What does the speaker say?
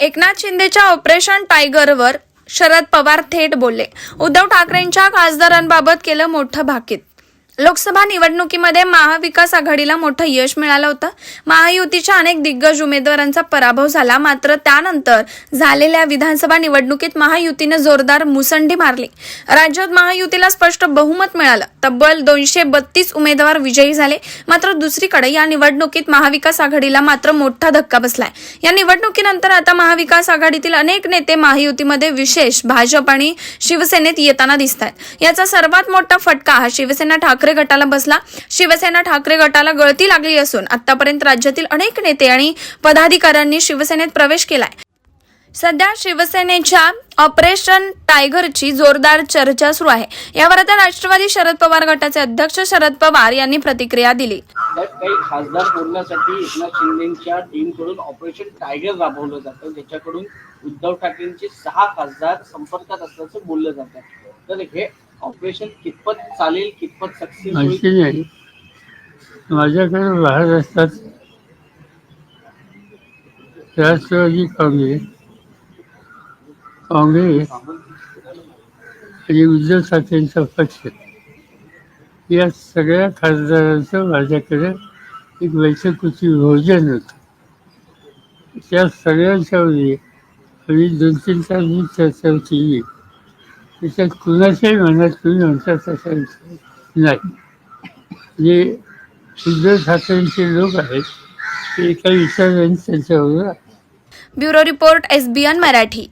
एकनाथ शिंदेच्या ऑपरेशन टायगरवर शरद पवार थेट बोलले. उद्धव ठाकरेंच्या खासदारांबाबत केलं मोठं भाकीत. लोकसभा निवडणुकीमध्ये महाविकास आघाडीला मोठं यश मिळालं होतं. महायुतीच्या अनेक दिग्गज उमेदवारांचा पराभव झाला. मात्र त्यानंतर झालेल्या विधानसभा निवडणुकीत महायुतीने जोरदार मुसंडी मारली. राज्यात महायुतीला स्पष्ट बहुमत मिळालं. तब्बल दोनशे बत्तीस उमेदवार विजयी झाले. मात्र दुसरीकडे या निवडणुकीत महाविकास आघाडीला मात्र मोठा धक्का बसलाय. या निवडणुकीनंतर आता महाविकास आघाडीतील अनेक नेते महायुतीमध्ये विशेष भाजप आणि शिवसेनेत येताना दिसत आहेत याचा सर्वात मोठा फटका हा शिवसेना ठाकरे गटाला बसला. शिवसेना ठाकरे गटाला गळती लागली असून आतापर्यंत राज्यातील अनेक नेते आणि पदाधिकाऱ्यांनी शिवसेनेत प्रवेश केलाय. सध्या शिवसेनेच्या ऑपरेशन टायगरची जोरदार चर्चा सुरू आहे. यावर आता राष्ट्रवादी शरद पवार गटाचे अध्यक्ष शरद पवार यांनी प्रतिक्रिया दिली. काही खासदार बोलण्यासाठी एकनाथ शिंदेच्या टीमकडून ऑपरेशन टायगर राबवलं जातं. ज्याच्याकडून उद्धव ठाकरेंचे सहा खासदार संपर्कात असल्याचं बोललं जातं. तर हे ऑपरेशन कितपत चालेल कितपत सक्सेस होईल? आणखी नाही. माझ्याकडे महाराष्ट्रात राष्ट्रवादी काँग्रेस. काँग्रेस आणि उद्धव ठाकरेंचा पक्ष. या सगळ्या खासदारांचं माझ्याकडे एक बैठकीची भोजन होतं. त्या सगळ्यांच्या आम्ही दोन तीन तास मी चर्चा केली. त्याच्यात कुणाच्याही मनात तुम्ही म्हणता तसा विचार नाही. जे उद्धव ठाकरेंचे लोक आहेत ते एका विचाराने त्यांच्याबरोबर. Bureau report SBN Marathi.